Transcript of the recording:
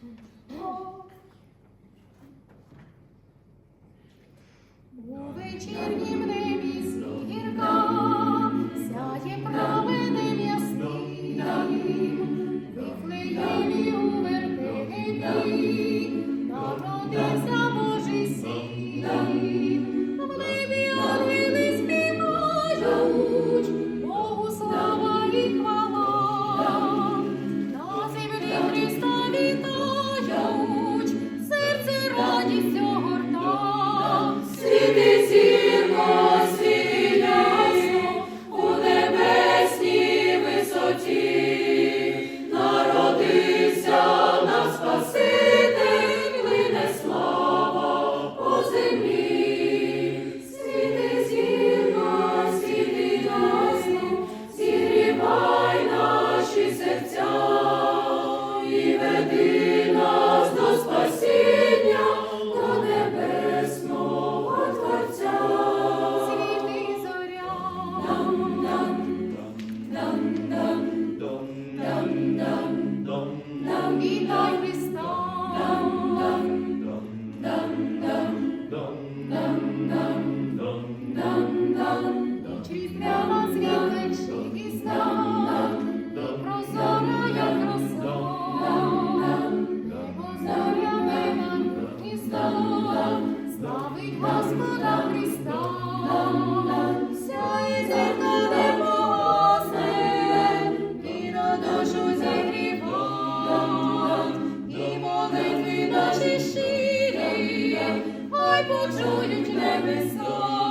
У вечірнім de Господа Христа, сяє зерно небосне, і на душу загріва, і молитви наші щирі, хай почують небеса.